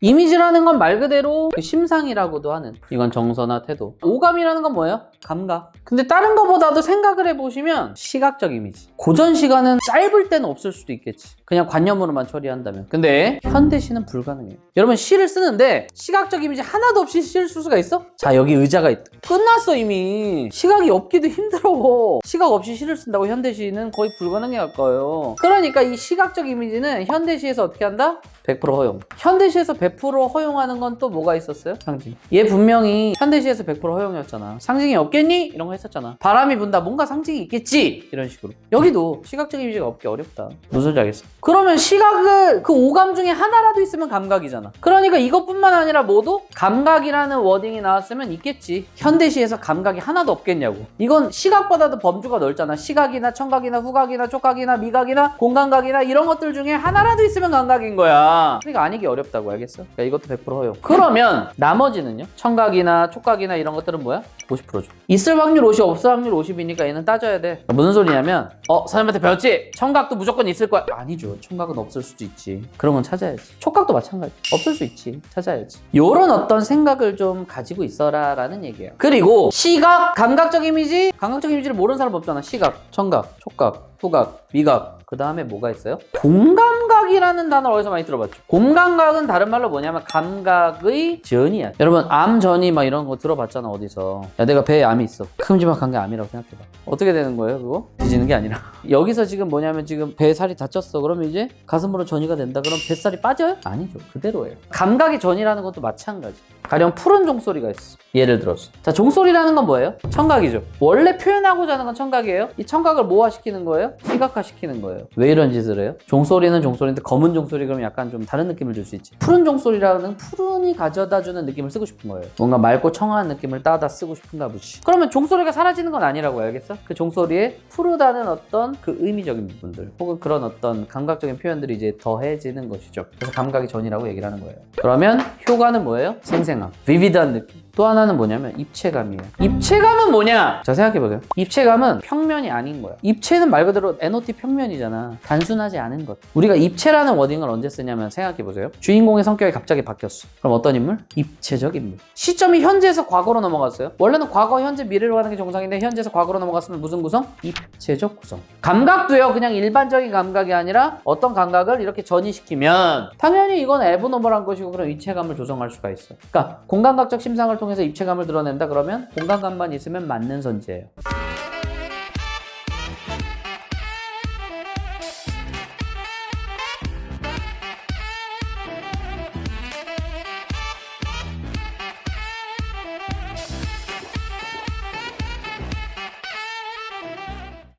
이미지라는 건 말 그대로 그 심상이라고도 하는 이건 정서나 태도. 오감이라는 건 뭐예요? 감각. 근데 다른 거보다도 생각을 해보시면 시각적 이미지. 고전 시간은 짧을 때는 없을 수도 있겠지. 그냥 관념으로만 처리한다면. 근데 현대 시는 불가능해요. 여러분 시를 쓰는데 시각적 이미지 하나도 없이 시를 쓸 수가 있어? 자 여기 의자가 있다. 끝났어 이미. 시각이 없기도 힘들어. 시각 없이 시를 쓴다고 현대 시는 거의 불가능에 가까워요. 그러니까 이 시각적 이미지는 현대 시에서 어떻게 한다? 100% 허용. 현대 시에서 100% 허용하는 건 또 뭐가 있었어요? 상징. 얘 분명히 현대시에서 100% 허용이었잖아. 상징이 없겠니? 이런 거 했었잖아. 바람이 분다. 뭔가 상징이 있겠지? 이런 식으로. 여기도 시각적 이미지가 없기 어렵다. 무슨 소리인지 알겠어? 그러면 시각을 그 오감 중에 하나라도 있으면 감각이잖아. 그러니까 이것뿐만 아니라 모두 감각이라는 워딩이 나왔으면 있겠지. 현대시에서 감각이 하나도 없겠냐고. 이건 시각보다도 범주가 넓잖아. 시각이나 청각이나 후각이나 촉각이나 미각이나 공감각이나 이런 것들 중에 하나라도 있으면 감각인 거야. 그러니까 아니기 어렵다고 알겠어? 그러니까 이것도 100% 허용. 그러면 나머지는요? 청각이나 촉각이나 이런 것들은 뭐야? 50% 줘. 있을 확률 50, 없을 확률 50이니까 얘는 따져야 돼. 무슨 소리냐면 어 선생님한테 배웠지? 청각도 무조건 있을 거야. 아니죠. 청각은 없을 수도 있지. 그런 건 찾아야지. 촉각도 마찬가지. 없을 수 있지. 찾아야지. 요런 어떤 생각을 좀 가지고 있어라라는 얘기예요. 그리고 시각, 감각적 이미지, 감각적 이미지를 모르는 사람 없잖아. 시각, 청각, 촉각, 후각, 미각. 그 다음에 뭐가 있어요? 공감 각이라는 단어를 어디서 많이 들어봤죠? 공감각은 다른 말로 뭐냐면 감각의 전이야. 여러분 암 전이 막 이런 거 들어봤잖아 어디서. 야 내가 배에 암이 있어. 큼지막한 게 암이라고 생각해봐. 어떻게 되는 거예요 그거? 뒤지는 게 아니라. 여기서 지금 뭐냐면 지금 배에 살이 다쳤어. 그러면 이제 가슴으로 전이가 된다. 그럼 뱃살이 빠져요? 아니죠. 그대로예요. 감각의 전이라는 것도 마찬가지. 가령 푸른 종소리가 있어. 예를 들어서. 자, 종소리라는 건 뭐예요? 청각이죠. 원래 표현하고자 하는 건 청각이에요. 이 청각을 뭐화시키는 거예요? 시각화시키는 거예요. 왜 이런 짓을 해요? 종소리는 종소리인데 검은 종소리 그러면 약간 좀 다른 느낌을 줄 수 있지. 푸른 종소리라는 푸른이 가져다 주는 느낌을 쓰고 싶은 거예요. 뭔가 맑고 청아한 느낌을 따다 쓰고 싶은가 보지. 그러면 종소리가 사라지는 건 아니라고 알겠어? 그 종소리에 푸르다는 어떤 그 의미적인 부분들 혹은 그런 어떤 감각적인 표현들이 이제 더해지는 것이죠. 그래서 감각이 전이라고 얘기를 하는 거예요. 그러면 효과는 뭐예요? 생생함, 비비드한 느낌. 또 하나는 뭐냐면 입체감이에요. 입체감은 뭐냐? 자 생각해보세요. 입체감은 평면이 아닌 거야. 입체는 말 그대로 NOT 평면이잖아. 단순하지 않은 것. 우리가 입체라는 워딩을 언제 쓰냐면 생각해보세요. 주인공의 성격이 갑자기 바뀌었어. 그럼 어떤 인물? 입체적 인물. 시점이 현재에서 과거로 넘어갔어요. 원래는 과거, 현재, 미래로 가는 게 정상인데 현재에서 과거로 넘어갔으면 무슨 구성? 입체적 구성. 감각도요. 그냥 일반적인 감각이 아니라 어떤 감각을 이렇게 전이시키면 당연히 이건 에브노멀한 것이고 그런 입체감을 조성할 수가 있어. 그러니까 공감각적 심상을 통해 서 입체감을 드러낸다 그러면 공감감만 있으면 맞는 선지예요.